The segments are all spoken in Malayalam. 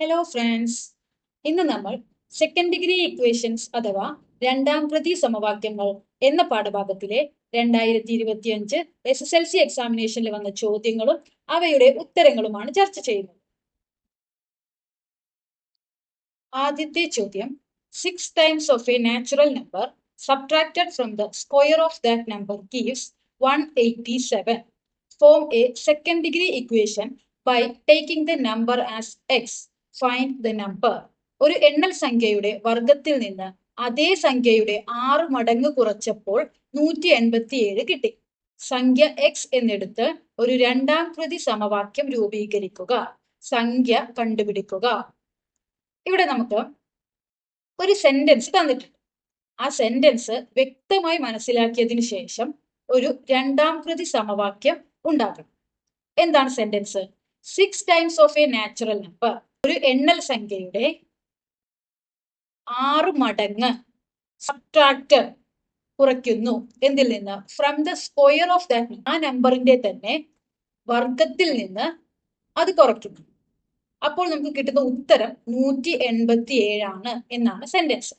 ഹലോ ഫ്രണ്ട്സ് ഇന്ന് നമ്മൾ സെക്കൻഡ് ഡിഗ്രി ഇക്വേഷൻസ് അഥവാ രണ്ടാം പ്രതി സമവാക്യങ്ങൾ എന്ന പാഠഭാഗത്തിലെ രണ്ടായിരത്തി ഇരുപത്തിയഞ്ച് എസ് എസ് എൽ സി എക്സാമിനേഷനിൽ വന്ന ചോദ്യങ്ങളും അവയുടെ ഉത്തരങ്ങളുമാണ് ചർച്ച ചെയ്യുന്നത്. ആദ്യത്തെ ചോദ്യം six times of a natural number subtracted from the square of that number gives one eighty seven form a second degree equation by taking the number as x find the number ഒരു എണ്ണൽ സംഖ്യയുടെ വർഗത്തിൽ നിന്ന് അതേ സംഖ്യയുടെ ആറ് മടങ്ങ് കുറച്ചപ്പോൾ നൂറ്റി എൺപത്തി ഏഴ് കിട്ടി. സംഖ്യ എക്സ് എന്നെടുത്ത് ഒരു രണ്ടാം കൃതി സമവാക്യം രൂപീകരിക്കുക. സംഖ്യ കണ്ടുപിടിക്കുക. ഇവിടെ നമുക്ക് ഒരു സെന്റൻസ് തന്നിട്ടുണ്ട്. ആ സെന്റൻസ് വ്യക്തമായി മനസ്സിലാക്കിയതിനു ശേഷം ഒരു രണ്ടാം കൃതി സമവാക്യം ഉണ്ടാക്കണം. എന്താണ് sentence six times of a natural number ഒരു എണ്ണൽ സംഖ്യയുടെ ആറ് മടങ്ങ് സബ്ട്രാക്ട് കുറയ്ക്കുന്നു. എന്തിൽ നിന്ന്? From the square of the ആ നമ്പറിന്റെ തന്നെ വർഗത്തിൽ നിന്ന് അത് കുറയ്ക്കുന്നു. അപ്പോൾ നമുക്ക് കിട്ടുന്ന ഉത്തരം നൂറ്റി എൺപത്തി ഏഴാണ് എന്നാണ് സെന്റൻസ്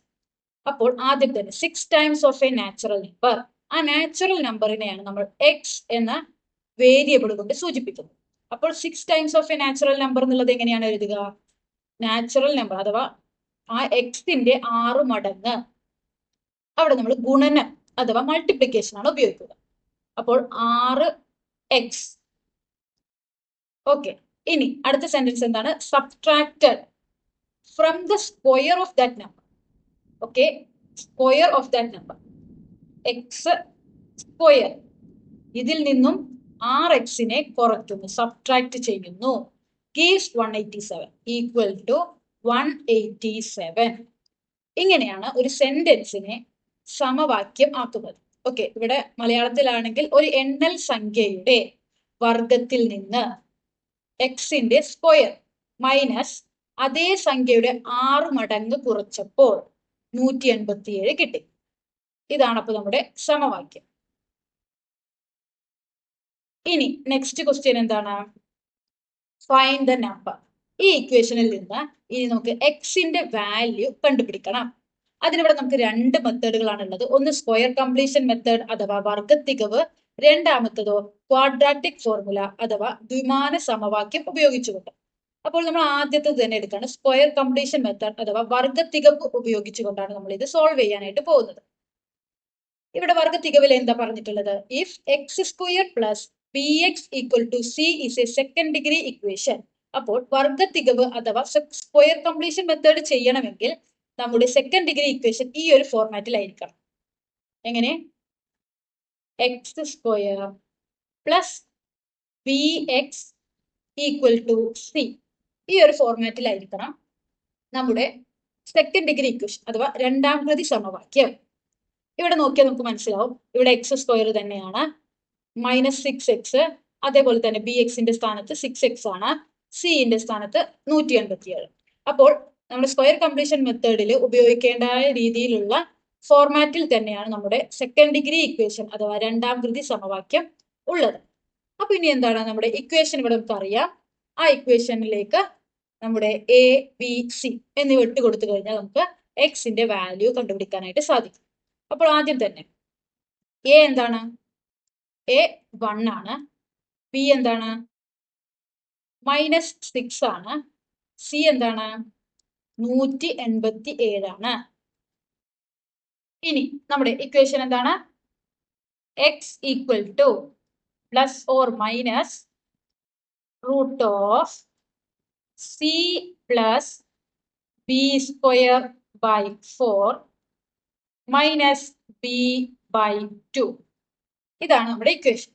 അപ്പോൾ ആദ്യം തന്നെ six times of a natural number ആ നാച്ചുറൽ നമ്പറിനെയാണ് നമ്മൾ എക്സ് എന്ന വേരിയബിൾ കൊണ്ട് സൂചിപ്പിക്കുന്നത്. അപ്പോൾ six times of a natural number എന്നുള്ളത് എങ്ങനെയാണ് എഴുതുക? നാച്ചുറൽ നമ്പർ അഥവാ ആ എക്സിന്റെ ആറ് മടങ്ങ്. അവിടെ നമ്മൾ ഗുണനം അഥവാ മൾട്ടിപ്ലിക്കേഷൻ ആണ് ഉപയോഗിക്കുക. അപ്പോൾ ആറ് എക്സ് ഓക്കെ ഇനി അടുത്ത സെന്റൻസ് എന്താണ്? Subtracted from the square of that number okay square of that number x square ഇതിൽ നിന്നും ആർ എക്സിനെ കുറയ്ക്കുന്നു സബ്ട്രാക്ട് ചെയ്യുന്നു. Gives one eighty seven equal to one eighty seven ഇങ്ങനെയാണ് ഒരു സെന്റൻസിനെ സമവാക്യം ആക്കുന്നത്. ഓക്കെ ഇവിടെ മലയാളത്തിലാണെങ്കിൽ ഒരു എണ്ണൽ സംഖ്യയുടെ വർഗത്തിൽ നിന്ന് എക്സിന്റെ സ്ക്വയർ മൈനസ് അതേ സംഖ്യയുടെ ആറ് മടങ്ങ് കുറച്ചപ്പോൾ നൂറ്റി എൺപത്തിയേഴ് കിട്ടി. ഇതാണ് അപ്പൊ നമ്മുടെ സമവാക്യം. ഇനി നെക്സ്റ്റ് ക്വസ്റ്റ്യൻ എന്താണ്? ഫൈൻഡ് ദ നമ്പർ ഈ ഇക്വേഷനിൽ നിന്ന് ഇനി നമുക്ക് എക്സിന്റെ വാല്യൂ കണ്ടുപിടിക്കണം. അതിനിവിടെ നമുക്ക് രണ്ട് മെത്തേഡുകളാണ് ഉള്ളത് ഒന്ന് സ്ക്വയർ കംപ്ലീഷൻ മെത്തേഡ് അഥവാ വർഗ തികവ് രണ്ടാമത്തതോ ക്വാഡ്രാറ്റിക് ഫോർമുല അഥവാ ദ്വിമാന സമവാക്യം ഉപയോഗിച്ചുകൊണ്ട്. അപ്പോൾ നമ്മൾ ആദ്യത്തെ തന്നെ എടുക്കുകയാണ് സ്ക്വയർ കംപ്ലീഷൻ മെത്തേഡ് അഥവാ വർഗ തികവ് ഉപയോഗിച്ചുകൊണ്ടാണ് നമ്മൾ ഇത് സോൾവ് ചെയ്യാനായിട്ട് പോകുന്നത്. ഇവിടെ വർഗ തികവിൽ എന്താ പറഞ്ഞിട്ടുള്ളത്? If x square plus p x equal to c is a second degree equation അപ്പോൾ വർഗ തികവ് അഥവാ സ്ക്വയർ കംപ്ലീഷൻ മെത്തേഡ് ചെയ്യണമെങ്കിൽ നമ്മുടെ സെക്കൻഡ് ഡിഗ്രി ഇക്വേഷൻ ഈ ഒരു ഫോർമാറ്റിലായിരിക്കണം എങ്ങനെ? X square plus b x equal to c ഈ ഒരു ഫോർമാറ്റിലായിരിക്കണം നമ്മുടെ സെക്കൻഡ് ഡിഗ്രി ഇക്വേഷൻ അഥവാ രണ്ടാം പ്രതി സമവാക്യം. ഇവിടെ നോക്കിയാൽ നമുക്ക് മനസ്സിലാവും. ഇവിടെ എക്സ് സ്ക്വയർ തന്നെയാണ്. മൈനസ് സിക്സ് എക്സ് അതേപോലെ തന്നെ ബി എക്സിന്റെ സ്ഥാനത്ത് സിക്സ് എക്സ് ആണ്. സിന്റെ സ്ഥാനത്ത് നൂറ്റി എൺപത്തിയേഴ് അപ്പോൾ നമ്മൾ സ്ക്വയർ കംപ്ലീഷൻ മെത്തേഡിൽ ഉപയോഗിക്കേണ്ട രീതിയിലുള്ള ഫോർമാറ്റിൽ തന്നെയാണ് നമ്മുടെ സെക്കൻഡ് ഡിഗ്രി ഇക്വേഷൻ അഥവാ രണ്ടാം കൃതി സമവാക്യം ഉള്ളത്. അപ്പൊ ഇനി എന്താണ് നമ്മുടെ ഇക്വേഷൻ ഇവിടെ നമുക്ക് അറിയാം. ആ ഇക്വേഷനിലേക്ക് നമ്മുടെ എ ബി സി എന്നിവ ഇട്ട് കൊടുത്തു കഴിഞ്ഞാൽ നമുക്ക് എക്സിന്റെ വാല്യൂ കണ്ടുപിടിക്കാനായിട്ട് സാധിക്കും. അപ്പോൾ ആദ്യം തന്നെ എ എന്താണ്? എ വൺ ആണ്. ബി എന്താണ്? മൈനസ് സിക്സ് ആണ്. സി എന്താണ്? നൂറ്റി എൺപത്തി ഏഴാണ് ഇനി നമ്മുടെ ഇക്വേഷൻ എന്താണ്? X equal to plus or minus root of c plus b square by four minus b by two ഇതാണ് നമ്മുടെ equation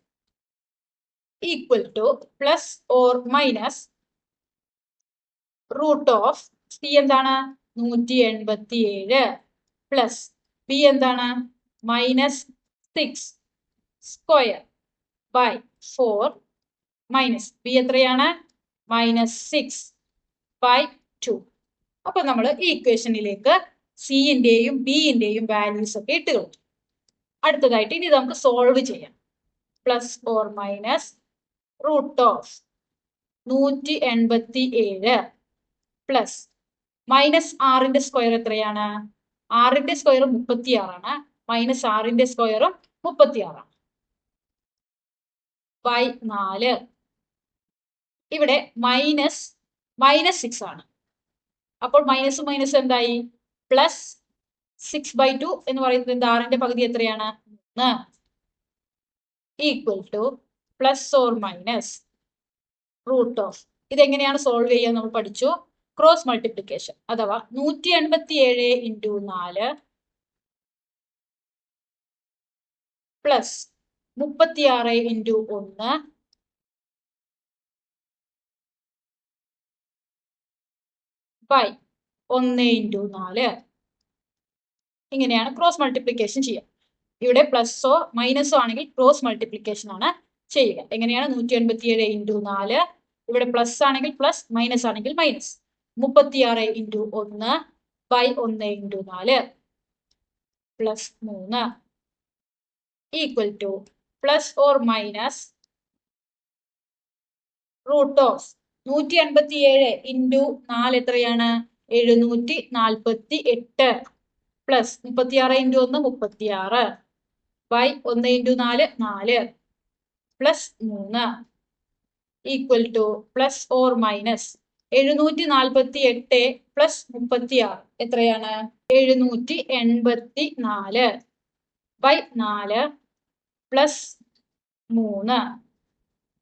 equal to plus or minus root of c എന്താണ്? നൂറ്റി എൺപത്തി ഏഴ് പ്ലസ് ബി എന്താണ്? Minus six square by four minus b എത്രയാണ്? മൈനസ് സിക്സ് ബൈ ടു അപ്പൊ നമ്മൾ ഈ ഇക്വേഷനിലേക്ക് സിന്റെയും ബിന്റെയും വാല്യൂസ് ഒക്കെ ഇട്ട് കൊടുത്തു. അടുത്തതായിട്ട് ഇനി നമുക്ക് സോൾവ് ചെയ്യാം. Plus or minus root of നൂറ്റി എൺപത്തി ഏഴ് പ്ലസ് മൈനസ് ആറിന്റെ സ്ക്വയർ എത്രയാണ്? ആറിന്റെ സ്ക്വയർ മുപ്പത്തി ആറാണ് മൈനസ് ആറിന്റെ സ്ക്വയറും മുപ്പത്തി ആറാണ് ബൈ നാല്. ഇവിടെ മൈനസ് മൈനസ് സിക്സ് ആണ്. അപ്പോൾ മൈനസ് മൈനസ് എന്തായി? പ്ലസ് സിക്സ് ബൈ ടു എന്ന് പറയുന്നത് എന്താ? ആറിന്റെ പകുതി എത്രയാണ്? മൂന്ന് equal to plus or minus root of ഇതെങ്ങനെയാണ് സോൾവ് ചെയ്യുക നമ്മൾ പഠിച്ചു? ക്രോസ് മൾട്ടിപ്ലിക്കേഷൻ അഥവാ നൂറ്റി എൺപത്തി ഏഴ് ഇന്റു നാല് പ്ലസ് മുപ്പത്തി ആറ് ഇന്റു ഒന്ന് ബൈ ഒന്ന് ഇന്റു നാല്. ഇങ്ങനെയാണ് ക്രോസ് മൾട്ടിപ്ലിക്കേഷൻ ചെയ്യുക. ഇവിടെ പ്ലസ്സോ മൈനസോ ആണെങ്കിൽ ക്രോസ് മൾട്ടിപ്ലിക്കേഷൻ ആണ് ചെയ്യുക. എങ്ങനെയാണ്? നൂറ്റി എൺപത്തി ഏഴ് ഇന്റു നാല്. ഇവിടെ പ്ലസ് ആണെങ്കിൽ പ്ലസ് മൈനസ് ആണെങ്കിൽ മൈനസ് മുപ്പത്തിയാറ് ഇന്റു ഒന്ന് ബൈ ഒന്ന് ഇന്റു നാല്. പ്ലസ് മൂന്ന് equal to plus or minus root of നൂറ്റി അൻപത്തി ഏഴ് ഇന്റു നാല് എത്രയാണ്? എഴുന്നൂറ്റി നാൽപ്പത്തി എട്ട് പ്ലസ് മുപ്പത്തിയാറ് ഇന്റു ഒന്ന് മുപ്പത്തിയാറ്. ബൈ ഒന്ന് ഇന്റു നാല് നാല്. പ്ലസ് മൂന്ന്. Equal to plus or minus എഴുന്നൂറ്റി നാൽപ്പത്തി എട്ട് പ്ലസ് മുപ്പത്തി ആറ് എത്രയാണ്? എഴുന്നൂറ്റി എൺപത്തി നാല് ബൈ നാല് പ്ലസ് മൂന്ന്.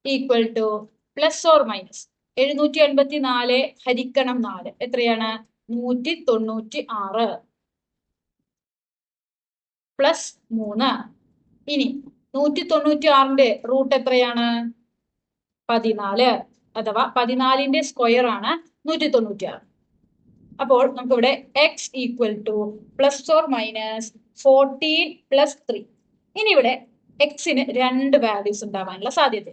Equal to plus or minus എഴുന്നൂറ്റി എൺപത്തി നാല് ഹരിക്കണം നാല്. എത്രയാണ്? നൂറ്റി തൊണ്ണൂറ്റി ആറ് പ്ലസ് മൂന്ന്. ഇനി നൂറ്റി തൊണ്ണൂറ്റി ആറിന്റെ റൂട്ട് എത്രയാണ്? പതിനാല്. അഥവാ പതിനാലിന്റെ സ്ക്വയർ ആണ് നൂറ്റി തൊണ്ണൂറ്റി ആറ് അപ്പോൾ നമുക്കിവിടെ x equal to plus or minus fourteen plus three ഇനി ഇവിടെ എക്സിന് രണ്ട് വാല്യൂസ് ഉണ്ടാവാനുള്ള സാധ്യത.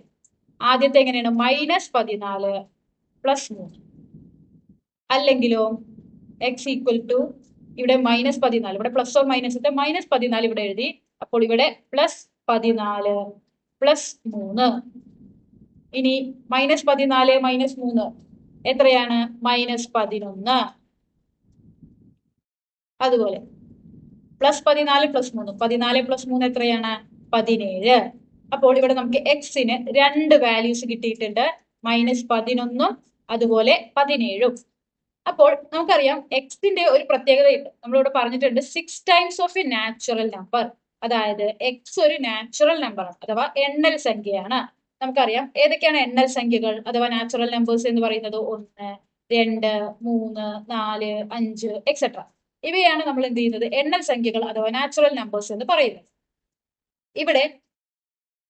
ആദ്യത്തെ എങ്ങനെയാണ്? മൈനസ് പതിനാല് പ്ലസ് മൂന്ന്. അല്ലെങ്കിലോ? എക്സ് ഈക്വൽ ടു ഇവിടെ മൈനസ് പതിനാല് ഇവിടെ പ്ലസ് ഓർ മൈനസ് മൈനസ് പതിനാല് ഇവിടെ എഴുതി. അപ്പോൾ ഇവിടെ പ്ലസ് പതിനാല് പ്ലസ് മൂന്ന്. ഇനി മൈനസ് പതിനാല് മൈനസ് മൂന്ന് എത്രയാണ്? മൈനസ് പതിനൊന്ന്. അതുപോലെ. പ്ലസ് പതിനാല് പ്ലസ് മൂന്ന്. പതിനാല് പ്ലസ് മൂന്ന് എത്രയാണ്? പതിനേഴ്. അപ്പോൾ ഇവിടെ നമുക്ക് എക്സിന് രണ്ട് വാല്യൂസ് കിട്ടിയിട്ടുണ്ട്. മൈനസ് പതിനൊന്നും അതുപോലെ പതിനേഴും. അപ്പോൾ നമുക്കറിയാം എക്സിന്റെ ഒരു പ്രത്യേകതയുണ്ട്. നമ്മളിവിടെ പറഞ്ഞിട്ടുണ്ട് six times of a natural number അതായത് എക്സ് ഒരു നാച്ചുറൽ നമ്പറാണ് അഥവാ എണ്ണൽ സംഖ്യയാണ്. നമുക്കറിയാം ഏതൊക്കെയാണ് എണ്ണൽ സംഖ്യകൾ? അഥവാ നാച്ചുറൽ നമ്പേഴ്സ് എന്ന് പറയുന്നത് ഒന്ന് രണ്ട് മൂന്ന് നാല് അഞ്ച് എക്സെട്ര ഇവയാണ് നമ്മൾ എന്ത് ചെയ്യുന്നത്? എണ്ണൽ സംഖ്യകൾ അഥവാ നാച്ചുറൽ നമ്പേഴ്സ് എന്ന് പറയുന്നത്. ഇവിടെ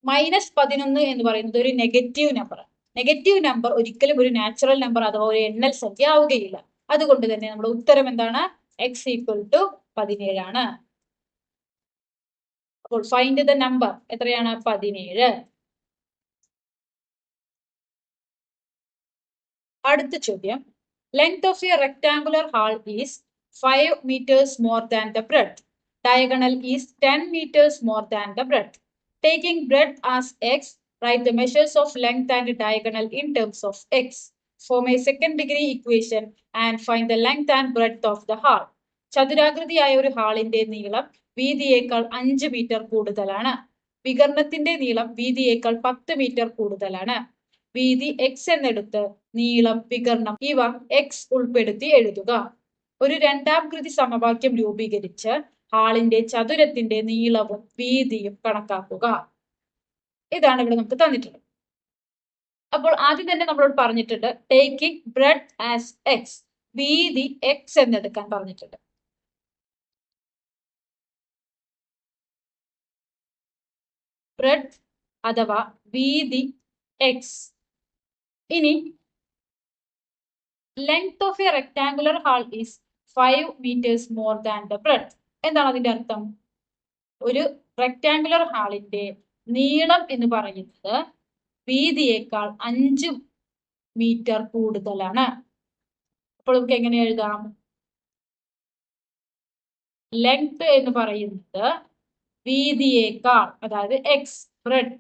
മൈനസ് പതിനൊന്ന് എന്ന് പറയുന്നത് ഒരു നെഗറ്റീവ് നമ്പറാണ് നെഗറ്റീവ് നമ്പർ ഒരിക്കലും ഒരു നാച്ചുറൽ നമ്പർ അഥവാ ഒരു എണ്ണൽ സംഖ്യ ആവുകയില്ല അതുകൊണ്ട് തന്നെ നമ്മുടെ ഉത്തരം എന്താണ്? എക്സ് ഈക്വൽ ടു പതിനേഴാണ്. അപ്പോൾ ഫൈൻഡ് ദ നമ്പർ എത്രയാണ്? പതിനേഴ്. അടുത്ത ചോദ്യം. Length of a rectangular hall is five metres more than the breadth diagonal is ten metres more than the breadth taking breadth as x write the measures of length and diagonal in terms of x. Form a second degree equation and find the length and breadth of the hall. ചതുരാകൃതിയായ ഒരു ഹാളിന്റെ നീളം വീതിയേക്കാൾ അഞ്ച് മീറ്റർ കൂടുതലാണ് വികരണത്തിന്റെ നീളം വീതിയേക്കാൾ പത്ത് മീറ്റർ കൂടുതലാണ് വീതി എക്സ് എന്നെടുത്ത് നീളം വികരണം ഇവ എക്സ് ഉൾപ്പെടുത്തി എഴുതുക ഒരു രണ്ടാം കൃതി സമവാക്യം രൂപീകരിച്ച് ഹാളിന്റെ ചതുരത്തിന്റെ നീളവും വീതിയും കണക്കാക്കുക ഇതാണ് ഇവിടെ നമുക്ക് തന്നിട്ടുള്ളത്. അപ്പോൾ ആദ്യം തന്നെ നമ്മളോട് പറഞ്ഞിട്ടുണ്ട് ടേക്കിംഗ് ബ്രെഡ് ആസ് എക്സ് വീതി എക്സ് എന്നെടുക്കാൻ പറഞ്ഞിട്ടുണ്ട്. ബ്രെഡ് അഥവാ വീതി എക്സ് ഇനി length of a rectangular hall is five metres more than the breadth എന്താണ് അതിന്റെ അർത്ഥം? ഒരു റെക്ടാങ്കുലർ ഹാളിന്റെ നീളം എന്ന് പറയുന്നത് വീതിയേക്കാൾ അഞ്ച് മീറ്റർ കൂടുതലാണ്. അപ്പോൾ നമുക്ക് എങ്ങനെ എഴുതാം? ലെങ്ത് എന്ന് പറയുന്നത് വീതിയേക്കാൾ അതായത് എക്സ് ബ്രെഡ്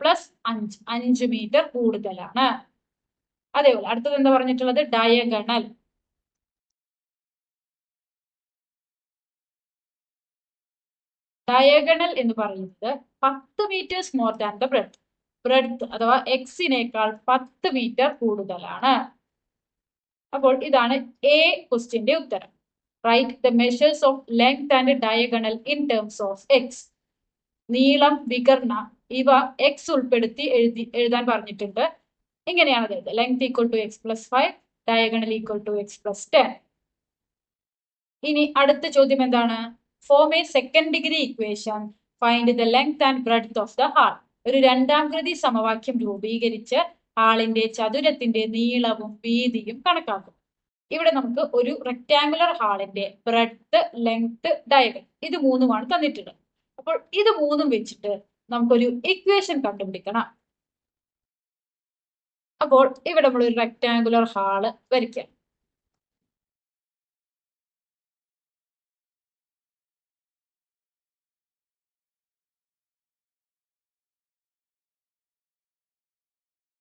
പ്ലസ് അഞ്ച് അഞ്ച് മീറ്റർ കൂടുതലാണ്. അതേപോലെ അടുത്തത് എന്താ പറഞ്ഞിട്ടുള്ളത്? ഡയഗണൽ ഡയഗണൽ എന്ന് പറയുന്നത് പത്ത് metres more than the breadth breadth അഥവാ എക്സിനേക്കാൾ പത്ത് മീറ്റർ കൂടുതലാണ്. അപ്പോൾ ഇതാണ് എ ക്വസ്റ്റ്യന്റെ ഉത്തരം. Write the measures of length and diagonal in terms of x നീളം വികർണ ഇവ എക്സ് ഉൾപ്പെടുത്തി എഴുതി എഴുതാൻ പറഞ്ഞിട്ടുണ്ട്. ഇങ്ങനെയാണ് അതായത് length equal to x plus five diagonal equal to x plus ten ഇനി അടുത്ത ചോദ്യം എന്താണ്? Form a second degree equation find the length and breadth of the hall ഒരു രണ്ടാം കൃതി സമവാക്യം രൂപീകരിച്ച് ഹാളിന്റെ ചതുരത്തിന്റെ നീളവും വീതിയും കണക്കാക്കും. ഇവിടെ നമുക്ക് ഒരു റെക്ടാങ്കുലർ ഹാളിന്റെ ബ്രെഡ്ത്ത് ലെങ്ത് ഡയഗൺ ഇത് മൂന്നുമാണ് തന്നിട്ടുള്ളത്. അപ്പോൾ ഇത് മൂന്നും വെച്ചിട്ട് നമുക്കൊരു ഇക്വേഷൻ കണ്ടുപിടിക്കണം. അപ്പോൾ ഇവിടെ നമ്മൾ ഒരു റെക്ടാങ്കുലർ ഹാൾ വരയ്ക്കാം.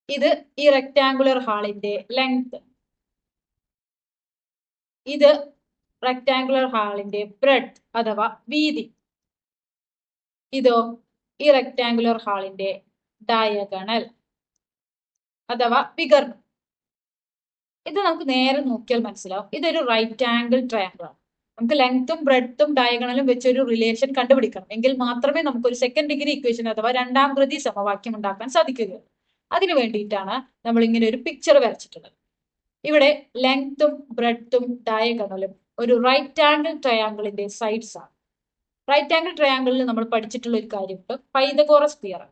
ഇത് ഈ റെക്ടാങ്കുലർ ഹാളിന്റെ ലെങ്ത് ഇത് റെക്ടാങ്കുലർ ഹാളിന്റെ ബ്രെഡ് അഥവാ വീതി. ഇതോ ഈ റെക്ടാങ്കുലർ ഹാളിന്റെ ഡയഗണൽ അഥവാ വികർണം. ഇത് നമുക്ക് നേരെ നോക്കിയാൽ മനസ്സിലാവും. ഇതൊരു റൈറ്റ് ആംഗിൾ ട്രയാങ്കിൾ ആണ്. നമുക്ക് ലെങ്ത്തും ബ്രെഡ്ത്തും ഡയഗണലും വെച്ചൊരു റിലേഷൻ കണ്ടുപിടിക്കണം. എങ്കിൽ മാത്രമേ നമുക്ക് ഒരു സെക്കൻഡ് ഡിഗ്രി ഇക്വേഷൻ അഥവാ രണ്ടാം കൃതി സമവാക്യം ഉണ്ടാക്കാൻ സാധിക്കുകയുള്ളൂ. അതിനു വേണ്ടിയിട്ടാണ് നമ്മൾ ഇങ്ങനെ ഒരു പിക്ചർ വരച്ചിട്ടുള്ളത്. ഇവിടെ ലെങ്ത്തും ബ്രെഡ്ത്തും ഡയഗണലും ഒരു റൈറ്റ് ആംഗിൾ ട്രയാങ്കിളിന്റെ സൈഡ്സ് ആണ്. റൈറ്റ് ആംഗിൾ ട്രയാങ്കിളിൽ നമ്മൾ പഠിച്ചിട്ടുള്ള ഒരു കാര്യമുണ്ട് പൈതഗോറസ് തിയറം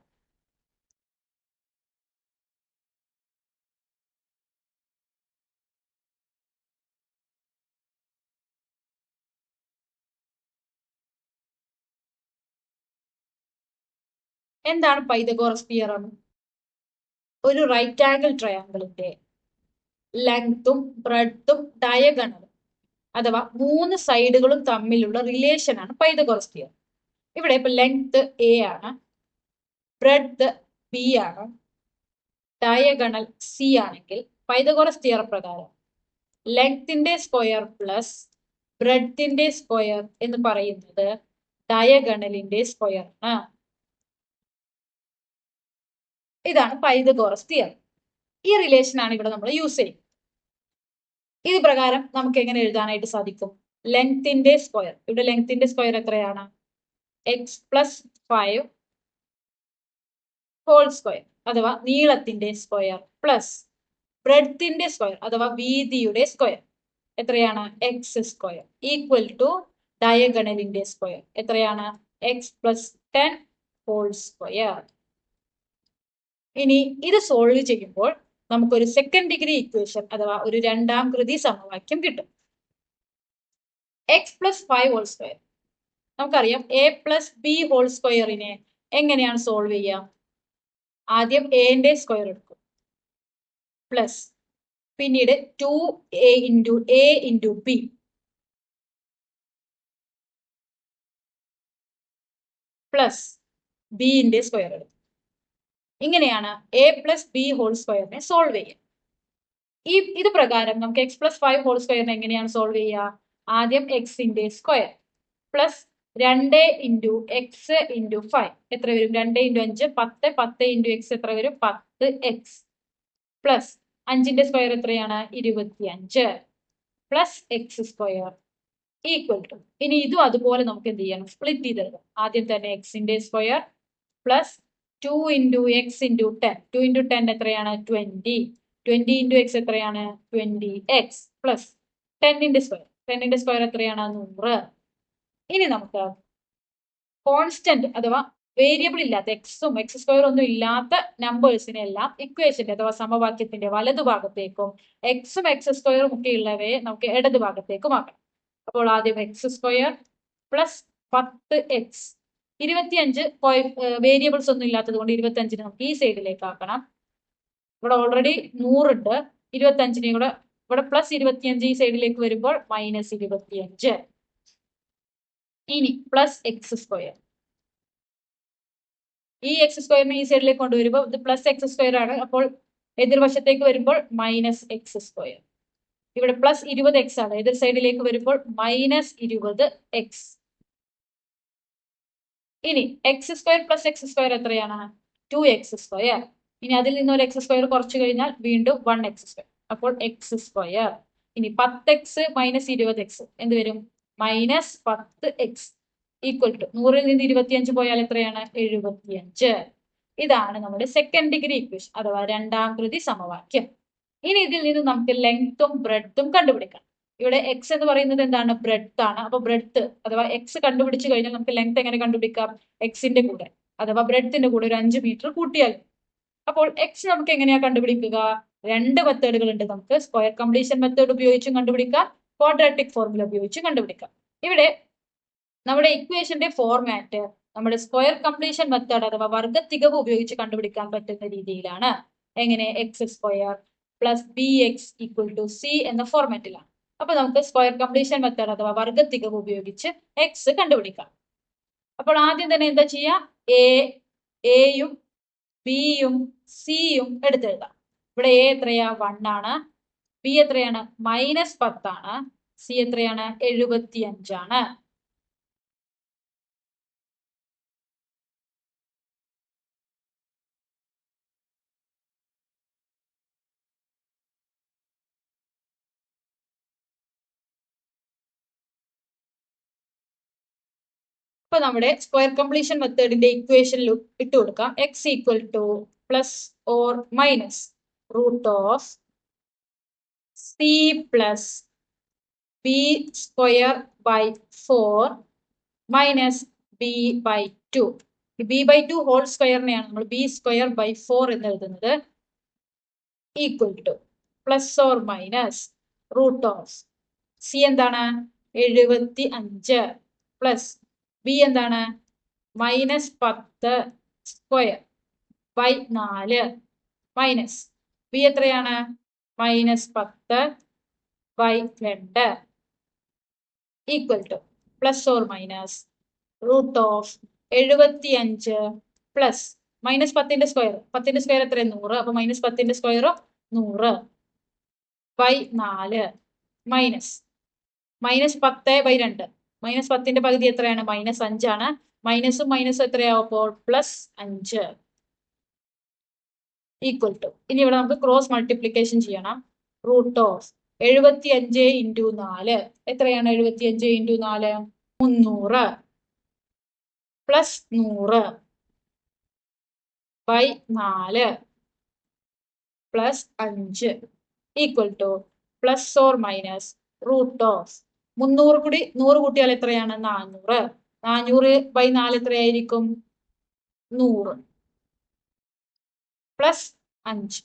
എന്താണ് പൈതഗോറസ് തിയറം ഒരു റൈറ്റ് ആംഗിൾ ട്രയാങ്കിളിന്റെ ലെങ്ത്തും ബ്രെഡ്ത്തും ഡയഗണലും അഥവാ മൂന്ന് സൈഡുകളും തമ്മിലുള്ള റിലേഷൻ ആണ് പൈതഗോറസ് തിയറം ഇവിടെ ഇപ്പൊ ലെങ്ത് എ ആണ് ബ്രെഡ്ത്ത് ബി ആണ് ഡയഗണൽ സി ആണെങ്കിൽ പൈതഗോറസ് തിയറ പ്രകാരം ലെങ്ത്തിന്റെ സ്ക്വയർ പ്ലസ് ബ്രെഡ്ത്തിന്റെ സ്ക്വയർ എന്ന് പറയുന്നത് ഡയഗണലിന്റെ സ്ക്വയർ ആണ്. ഇതാണ് പൈതഗോറസ് തിയറി ഈ റിലേഷൻ ആണ് ഇവിടെ നമ്മൾ യൂസ് ചെയ്യുന്നത്. ഇത് പ്രകാരം നമുക്ക് എങ്ങനെ എഴുതാനായിട്ട് സാധിക്കും? ലെങ്ത്തിന്റെ സ്ക്വയർ ഇവിടെ ലെങ്ത്തിന്റെ സ്ക്വയർ എത്രയാണ്? X plus five whole square അഥവാ നീളത്തിന്റെ സ്ക്വയർ പ്ലസ് ബ്രെഡ്ത്തിന്റെ സ്ക്വയർ അഥവാ വീതിയുടെ സ്ക്വയർ എത്രയാണ്? എക്സ് സ്ക്വയർ ഈക്വൽ ടു ഡയഗണലിന്റെ സ്ക്വയർ എത്രയാണ്? X plus ten whole square ഇനി ഇത് സോൾവ് ചെയ്യുമ്പോൾ നമുക്കൊരു സെക്കൻഡ് ഡിഗ്രി ഇക്വേഷൻ അഥവാ ഒരു രണ്ടാം കൃതി സമവാക്യം കിട്ടും. X plus five whole square നമുക്കറിയാം എ പ്ലസ് ബി ഹോൾ സ്ക്വയറിനെ എങ്ങനെയാണ് സോൾവ് ചെയ്യുക? ആദ്യം എന്റെ സ്ക്വയർ എടുക്കും. പ്ലസ് പിന്നീട് two A into A into B plus ബിന്റെ square എടുക്കും. ഇങ്ങനെയാണ് എ പ്ലസ് ബി ഹോൾ സ്ക്വയറിനെ സോൾവ് ചെയ്യുക. ഈ ഇത് പ്രകാരം നമുക്ക് എക്സ് പ്ലസ് ഫൈവ് ഹോൾ സ്ക്വയറിനെ എങ്ങനെയാണ് സോൾവ് ചെയ്യുക? ആദ്യം എക്സിന്റെ സ്ക്വയർ പ്ലസ് രണ്ട് ഇന്റു എക്സ് ഇന്റു ഫൈവ് എത്ര വരും? രണ്ട് ഇന്റു അഞ്ച് പത്ത് പത്ത് ഇന്റു എക്സ് എത്ര വരും? പത്ത് എക്സ് പ്ലസ് അഞ്ചിന്റെ സ്ക്വയർ എത്രയാണ്? ഇരുപത്തി അഞ്ച് plus X square equal to ഇനി ഇതും അതുപോലെ നമുക്ക് എന്ത് ചെയ്യണം? സ്പ്ലിറ്റ് ചെയ്തെടുക്കാം. ആദ്യം തന്നെ എക്സിന്റെ square plus two into X into ten two into ten എത്രയാണ്? ട്വന്റി ട്വന്റി ഇന്റു എക്സ് എത്രയാണ്? ട്വന്റി എക്സ് പ്ലസ് ടെന്നിന്റെ സ്ക്വയർ ടെന്നിന്റെ സ്ക്വയർ എത്രയാണ്? നൂറ്. ഇനി നമുക്ക് കോൺസ്റ്റന്റ് അഥവാ വേരിയബിൾ ഇല്ലാത്ത എക്സും എക്സ് സ്ക്വയർ ഒന്നും ഇല്ലാത്ത നമ്പേഴ്സിനെ എല്ലാം ഇക്വേഷന്റെ അഥവാ സമവാക്യത്തിന്റെ വലതുഭാഗത്തേക്കും എക്സും എക്സ് സ്ക്വയറും ഒക്കെ ഉള്ളവയെ നമുക്ക് ഇടതുഭാഗത്തേക്കും ആക്കണം അപ്പോൾ ആദ്യം എക്സ് സ്ക്വയർ പ്ലസ് പത്ത് എക്സ് ഇരുപത്തിയഞ്ച് വേരിയബിൾസ് ഒന്നും ഇല്ലാത്തത് കൊണ്ട് ഇരുപത്തിയഞ്ചിന് നമുക്ക് ഈ സൈഡിലേക്ക് ആക്കണം. ഇവിടെ ഓൾറെഡി നൂറുണ്ട് ഇരുപത്തിയഞ്ചിനെയും കൂടെ ഇവിടെ പ്ലസ് ഇരുപത്തിയഞ്ച് ഈ സൈഡിലേക്ക് വരുമ്പോൾ മൈനസ് ഇരുപത്തിയഞ്ച്. ഇനി പ്ലസ് എക്സ് സ്ക്വയർ ഈ എക്സ് സ്ക്വയറിനെ ഈ സൈഡിലേക്ക് കൊണ്ടുവരുമ്പോൾ ഇത് പ്ലസ് എക്സ് സ്ക്വയർ ആണ്. അപ്പോൾ എതിർവശത്തേക്ക് വരുമ്പോൾ മൈനസ് എക്സ് സ്ക്വയർ ഇവിടെ പ്ലസ് ഇരുപത് എക്സ് ആണ്. എതിർ സൈഡിലേക്ക് വരുമ്പോൾ മൈനസ് ഇരുപത് എക്സ് ഇനി X square plus X square എത്രയാണ്? ടു എക്സ് സ്ക്വയർ ഇനി അതിൽ നിന്ന് ഒരു എക്സ് സ്ക്വയർ കുറച്ച് കഴിഞ്ഞാൽ വീണ്ടും വൺ എക്സ് സ്ക്വയർ അപ്പോൾ എക്സ് സ്ക്വയർ ഇനി പത്ത് എക്സ് മൈനസ് ഇരുപത് എക്സ് എന്ത് വരും? മൈനസ് പത്ത് എക്സ് ഈക്വൽ ടു നൂറിൽ നിന്ന് ഇരുപത്തിയഞ്ച് പോയാൽ എത്രയാണ്? എഴുപത്തിയഞ്ച്. ഇതാണ് നമ്മുടെ സെക്കൻഡ് ഡിഗ്രി ഇക്വേഷൻ അഥവാ രണ്ടാം കൃതി സമവാക്യം. ഇനി ഇതിൽ നിന്ന് നമുക്ക് ലെങ്ത്തും ബ്രെഡ്ത്തും കണ്ടുപിടിക്കാം. ഇവിടെ എക്സ് എന്ന് പറയുന്നത് എന്താണ്? ബ്രെഡ്ത്ത് ആണ്. അപ്പൊ ബ്രെഡ്ത്ത് അഥവാ എക്സ് കണ്ടുപിടിച്ചു കഴിഞ്ഞാൽ നമുക്ക് ലെങ്ത് എങ്ങനെ കണ്ടുപിടിക്കാം? എക്സിന്റെ കൂടെ. അഥവാ ബ്രെഡ്ത്തിന്റെ കൂടെ ഒരു അഞ്ച് മീറ്റർ കൂട്ടിയാൽ അപ്പോൾ എക്സ് നമുക്ക് എങ്ങനെയാ കണ്ടുപിടിക്കുക? രണ്ട് മെത്തേഡുകൾ ഉണ്ട് നമുക്ക്. സ്ക്വയർ കംപ്ലീഷൻ മെത്തേഡ് ഉപയോഗിച്ചും കണ്ടുപിടിക്കാം. ക്വാഡ്രാറ്റിക് ഫോർമുല ഉപയോഗിച്ചും കണ്ടുപിടിക്കാം. ഇവിടെ നമ്മുടെ ഇക്വേഷന്റെ ഫോർമാറ്റ് നമ്മുടെ സ്ക്വയർ കംപ്ലീഷൻ മെത്തേഡ് അഥവാ വർഗ തികവ് ഉപയോഗിച്ച് കണ്ടുപിടിക്കാൻ പറ്റുന്ന രീതിയിലാണ്. എങ്ങനെ? X square plus B X equal to C എന്ന ഫോർമാറ്റിലാണ് അപ്പൊ നമുക്ക് സ്ക്വയർ കംപ്ലീഷൻ മെത്തേഡ് അഥവാ വർഗ തികവ് ഉപയോഗിച്ച് എക്സ് കണ്ടുപിടിക്കാം. അപ്പോൾ ആദ്യം തന്നെ എന്താ ചെയ്യാം? എ എയും ബിയും സിയും എടുത്തെഴുതാം. ഇവിടെ എ എത്രയാ? വൺ ആണ്. ബി എത്രയാണ്? മൈനസ് പത്താണ്. സി എത്രയാണ്? എഴുപത്തി അഞ്ചാണ് അപ്പൊ നമ്മുടെ സ്ക്വയർ കംപ്ലീഷൻ മെത്തേഡിന്റെ ഇക്വേഷനിൽ ഇട്ട് കൊടുക്കാം. X equal to plus or minus root of C plus B square by four minus B by two B by two whole സ്ക്വയറിനെയാണ് നമ്മൾ ബി സ്ക്വയർ ബൈ ഫോർ എന്ന് എഴുതുന്നത്. Equal to plus or minus root of C എന്താണ്? എഴുപത്തി അഞ്ച് പ്ലസ് ബി എന്താണ്? മൈനസ് പത്ത് സ്ക്വയർ ബൈ നാല്. മൈനസ് ബി എത്രയാണ്? മൈനസ് പത്ത് ബൈ രണ്ട്. Equal to plus or minus root of എഴുപത്തി അഞ്ച് പ്ലസ് മൈനസ് പത്തിന്റെ സ്ക്വയർ പത്തിന്റെ സ്ക്വയർ എത്ര നൂറ്. അപ്പൊ മൈനസ് പത്തിന്റെ സ്ക്വയറോ നൂറ്. ബൈ നാല്. മൈനസ് മൈനസ് പത്ത് ബൈ രണ്ട്. മൈനസ് പത്തിന്റെ പകുതി എത്രയാണ്? മൈനസ് അഞ്ചാണ്. മൈനസും മൈനസും എത്രയാവും അപ്പോൾ പ്ലസ് അഞ്ച്. ഈക്വൽ ടു ഇനി ഇവിടെ നമുക്ക് ക്രോസ് മൾട്ടിപ്ലിക്കേഷൻ ചെയ്യണം. റൂട്ട് ഓഫ് എഴുപത്തി അഞ്ച് ഇന്റു നാല്. എത്രയാണ് എഴുപത്തി അഞ്ച് ഇന്റു നാല്? മുന്നൂറ്. പ്ലസ് നൂറ്. ബൈ നാല്. പ്ലസ് അഞ്ച്. Equal to plus or minus root of മുന്നൂറ് കൂടി നൂറ് കൂട്ടിയാൽ എത്രയാണ്? നാനൂറ്. നാനൂറ് ബൈ നാല് എത്രയായിരിക്കും? നൂറ്. പ്ലസ് അഞ്ച്.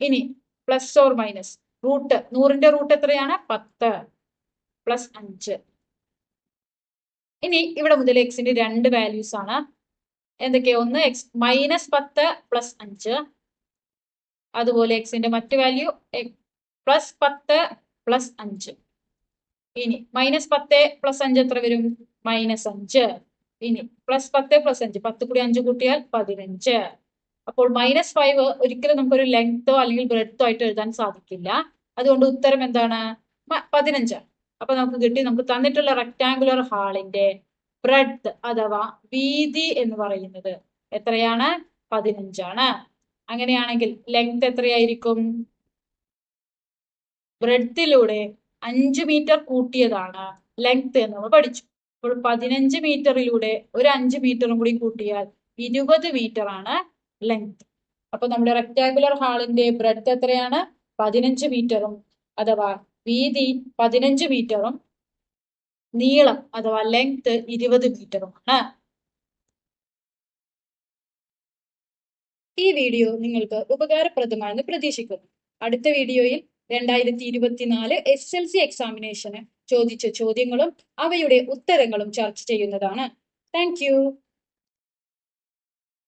ഇനി പ്ലസ് ഓർ മൈനസ് റൂട്ട് നൂറിന്റെ റൂട്ട് എത്രയാണ്? പത്ത്. പ്ലസ് അഞ്ച്. ഇനി ഇവിടെ മുതൽ എക്സിന്റെ രണ്ട് വാല്യൂസ് ആണ്. എന്തൊക്കെയാ? ഒന്ന് എക്സ് മൈനസ് പത്ത് പ്ലസ് അഞ്ച്. അതുപോലെ എക്സിന്റെ മറ്റു വാല്യൂ പ്ലസ് പത്ത് പ്ലസ് അഞ്ച്. ഇനി മൈനസ് പത്ത് പ്ലസ് അഞ്ച് എത്ര വരും? മൈനസ് അഞ്ച്. ഇനി പ്ലസ് പത്ത് പ്ലസ് അഞ്ച്. പത്ത് കൂടി അഞ്ച് കൂട്ടിയാൽ പതിനഞ്ച്. അപ്പോൾ മൈനസ് ഫൈവ് ഒരിക്കലും നമുക്കൊരു ലെങ്തോ അല്ലെങ്കിൽ ബ്രെഡ്ത്തോ ആയിട്ട് എഴുതാൻ സാധിക്കില്ല. അതുകൊണ്ട് ഉത്തരം എന്താണ്? പതിനഞ്ചാണ് അപ്പൊ നമുക്ക് കിട്ടി നമുക്ക് തന്നിട്ടുള്ള റെക്ടാങ്കുലർ ഹാളിന്റെ ബ്രെഡ്ത്ത് അഥവാ വീതി എന്ന് പറയുന്നത് എത്രയാണ്? പതിനഞ്ചാണ്. അങ്ങനെയാണെങ്കിൽ ലെങ്ത് എത്രയായിരിക്കും? ബ്രെഡ്ത്തിലൂടെ അഞ്ച് മീറ്റർ കൂട്ടിയതാണ് ലെങ്ത് എന്ന്. നമ്മൾ പഠിച്ചു. അപ്പോൾ പതിനഞ്ച് മീറ്ററിലൂടെ ഒരു അഞ്ച് മീറ്ററും കൂടി കൂട്ടിയാൽ ഇരുപത് മീറ്റർ ആണ് ലെങ്ത് അപ്പൊ നമ്മുടെ റെക്ടാങ്കുലർ ഹാളിന്റെ ബ്രെഡ് എത്രയാണ്? പതിനഞ്ച് മീറ്ററും അഥവാ വീതി പതിനഞ്ച് മീറ്ററും നീളം അഥവാ ലെങ്ത് ഇരുപത് മീറ്ററുമാണ് ഈ വീഡിയോ നിങ്ങൾക്ക് ഉപകാരപ്രദമാണെന്ന് പ്രതീക്ഷിക്കുന്നു. അടുത്ത വീഡിയോയിൽ രണ്ടായിരത്തി ഇരുപത്തിനാല് എസ് എൽ സി എക്സാമിനേഷന് ചോദിച്ച ചോദ്യങ്ങളും അവയുടെ ഉത്തരങ്ങളും ചർച്ച ചെയ്യുന്നതാണ്. താങ്ക്